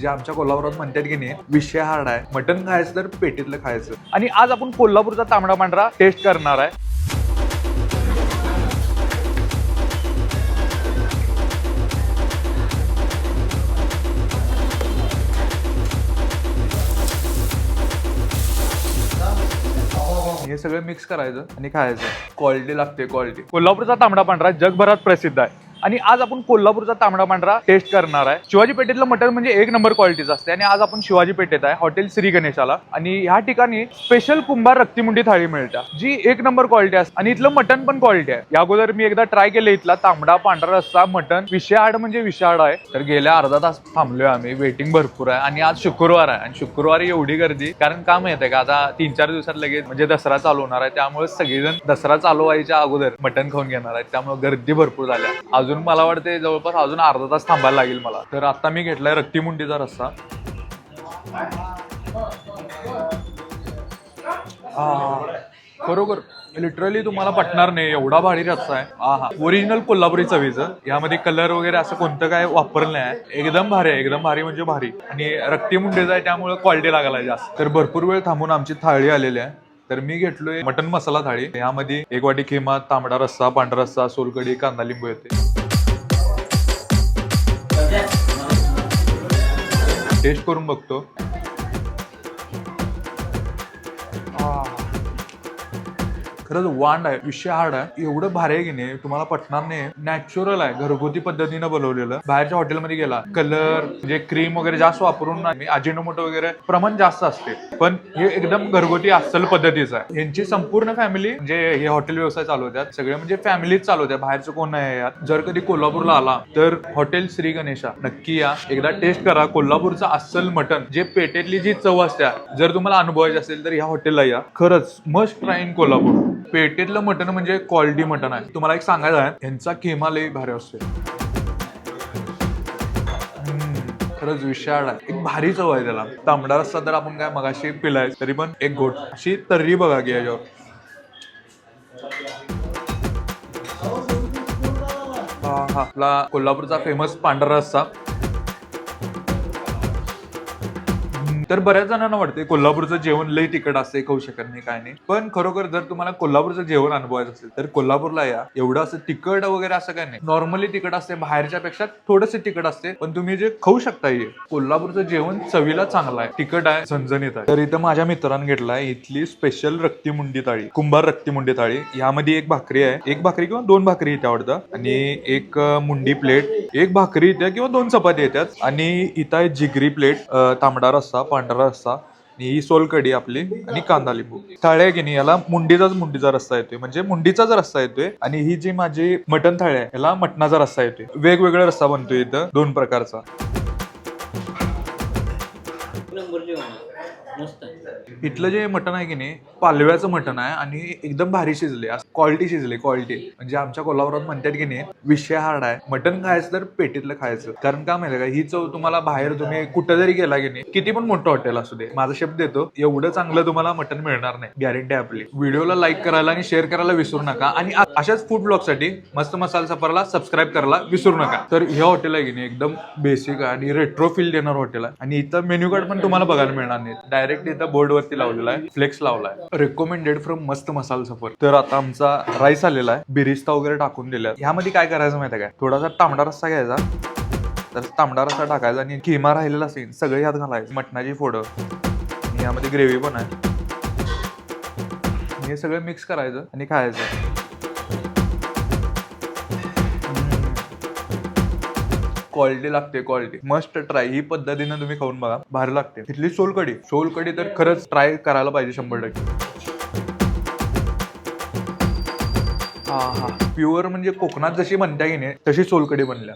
जे आमच्या कोल्हापुरात म्हणतात की नाही विषय हार्ड आहे. मटन खायचं तर पेटीतलं खायचं. आणि आज आपण कोल्हापूरचा तांबडा पांढरा टेस्ट करणार आहे. हे सगळं मिक्स करायचं आणि खायचं. क्वालिटी लागते क्वालिटी कोल्हापूरचा तांबडा पांढरा जगभरात प्रसिद्ध आहे. आणि आज आपण कोल्हापूरचा तांबडा पांढरा टेस्ट करणार आहे. शिवाजी पेठेतलं मटण म्हणजे एक नंबर क्वालिटीचं असते आणि आज आपण शिवाजी पेठेत आहे हॉटेल श्री गणेशाला आणि ह्या ठिकाणी स्पेशल कुंभार रक्तीमुंडी थाळी मिळते जी एक नंबर क्वालिटी असते. आणि इथलं मटण पण क्वालिटी आहे. या अगोदर मी एकदा ट्राय केलं इथला तांबडा पांढरा रस्सा मटण. विषयाड म्हणजे विषयाड आहे. तर गेल्या अर्धा तास थांबलोय आम्ही वेटिंग भरपूर आहे. आणि आज शुक्रवार आहे. आणि शुक्रवारी एवढी गर्दी कारण का माहीत आहे का? आता तीन चार दिवसात लगेच म्हणजे दसरा चालू होणार आहे. त्यामुळे सगळेजण दसरा चालू व्हायच्या अगोदर मटण खाऊन घेणार आहेत. त्यामुळे गर्दी भरपूर झाल्या. अजून मला वाटते जवळपास अजून अर्धा तास थांबायला लागेल मला. तर आता मी घेतलाय रक्तीमुंडीचा रस्सा. बरोबर. लिटरली तुम्हाला पटणार नाही एवढा भारी रस्सा आहे. हा हा. ओरिजिनल कोल्हापुरी चवीचं. यामध्ये कलर वगैरे असं कोणतं काय वापरलं नाही एकदम भारी आहे एकदम भारी म्हणजे भारी. आणि रक्ती मुंडेचं आहे त्यामुळे क्वालिटी लागायला जास्त. तर भरपूर वेळ थांबून आमची थाळी आलेली आहे. तर मी घेतलोय मटन मसाला थाळी. यामध्ये एक वाटी खिमा तांबडा रस्सा पांढरा रस्सा सोलकडी कांदा लिंबू येते. टेस्ट करून बघतो. खरंच वांड आहे विषय हार्ड आहे. एवढं भारी आहे की नाही तुम्हाला पटणार नाही. नॅचरल आहे घरगुती पद्धतीनं बनवलेलं. बाहेरच्या हॉटेलमध्ये गेला कलर जे क्रीम वगैरे जास्त वापरून नाही. अजिनोमोटो वगैरे प्रमाण जास्त असते. पण हे एकदम घरगुती अस्सल पद्धतीचं आहे. यांची संपूर्ण फॅमिली म्हणजे हे हॉटेल व्यवसाय चालवतात सगळे म्हणजे फॅमिलीच चालवतात बाहेरचं कोण नाही यात. जर कधी कोल्हापूरला आला तर हॉटेल श्री गणेशा. नक्की या. एकदा टेस्ट करा. कोल्हापूरचं अस्सल मटन जे पेटेतली जी चव असते जर तुम्हाला अनुभवायची असेल तर ह्या हॉटेलला या. खरंच मस्ट ट्राय इन कोल्हापूर. पेटेतलं मटन म्हणजे क्वालिटी मटन आहे. तुम्हाला एक सांगायचं आहे यांचा खेमा लई भारी असतो. खरंच विशाळ आहे. एक भारी चव आहे त्याला. तांबडा रस्सा तर आपण काय मगाशी पिलाय तरी पण एक गोट अशी तर्री बघा की याच्यावर. हा हा. आपला कोल्हापूरचा फेमस पांढरा रस्सा. तर बऱ्याच जणांना वाटते कोल्हापूरचं जेवण लई तिखट असते खाऊ शकत नाही काय नाही. पण खरोखर जर तुम्हाला कोल्हापूरचं जेवण अनुभवायचं असेल तर कोल्हापूरला या. एवढं असं तिखट वगैरे असं काय नाही. नॉर्मली तिखट असते बाहेरच्या पेक्षा थोडस तिखट असते पण तुम्ही जे खाऊ शकता हे. कोल्हापूरचं जेवण चवीला चांगलं आहे. तिखट आहे झणझणीत आहे. तर इथं माझ्या मित्रांनी घेतलाय इथली स्पेशल रक्तीमुंडी थाळी कुंभार रक्तीमुंडी थाळी. यामध्ये एक भाकरी आहे. एक भाकरी किंवा दोन भाकरी इथे आवडतं. आणि एक मुंडी प्लेट एक भाकरी येते किंवा दोन चपाती येतात. आणि इथं आहे जिगरी प्लेट तांबडा रस्सा पांढरा रस्सा आणि ही सोलकडी आपली आणि कांदा लिंबू. थाळी आहे की नाही याला मुंडीचाच मुंडीचा रस्ता येतोय. म्हणजे मुंडीचाच रस्ता येतोय आणि ही जी माझी मटण थाळी आहे याला मटणाचा रस्ता येतोय. वेगवेगळा रस्सा बनतोय इथं दोन प्रकारचा. नंबर मस्त इथलं जे मटण आहे की नाही पालव्याचं मटण आहे आणि एकदम भारी शिजले. क्वालिटी शिजले क्वालिटी म्हणजे आमच्या कोल्हापुरात म्हणतात की नाही विषय हार्ड आहे. मटण खायचं तर पेटीतलं खायचं. कारण का माहिती का ही चव तुम्हाला बाहेर तुम्ही कुठं जरी गेला की नाही किती पण मोठं हॉटेल असू दे माझा शब्द देतो एवढं चांगलं तुम्हाला मटण मिळणार नाही गॅरंटी आपली. व्हिडिओला लाईक करायला आणि शेअर करायला विसरू नका. आणि अशाच फूड ब्लॉगसाठी मस्त मसाला सफरला सबस्क्राईब करायला विसरू नका. तर हे हॉटेल आहे की नाही एकदम बेसिक आणि रेट्रो फील देणार हॉटेल आहे. आणि इथं मेन्यू कार्ड पण तुम्हाला बघायला मिळणार नाही. डायरेक्ट इथं बोर्ड वरती लावलेला आहे. फ्लेक्स लावलाय रेकमेंडेड फ्रॉम मस्त मसाला सफर. तर आता आमचा राईस आलेला आहे. बिरिस्ता वगैरे टाकून दिला ह्यामध्ये काय करायचं माहिती आहे काय थोडासा तांबडा रस्सा घ्यायचा. तर तांबडा रस्सा टाकायचा आणि किमा राहिलेला असेल सगळे यात घालायचं. मटणाची फोडं. यामध्ये ग्रेव्ही पण आहे. हे सगळं मिक्स करायचं आणि खायचं. क्वालिटी लागते क्वालिटी. Must try. ही पद्धतीनं तुम्ही खाऊन बघा. भारी लागते. तिथली सोलकडी सोलकडी तर खरंच ट्राय करायला पाहिजे शंभर टक्के. हा हा. प्युअर म्हणजे कोकणात जशी म्हणता की नाही तशी सोलकडी बनल्या.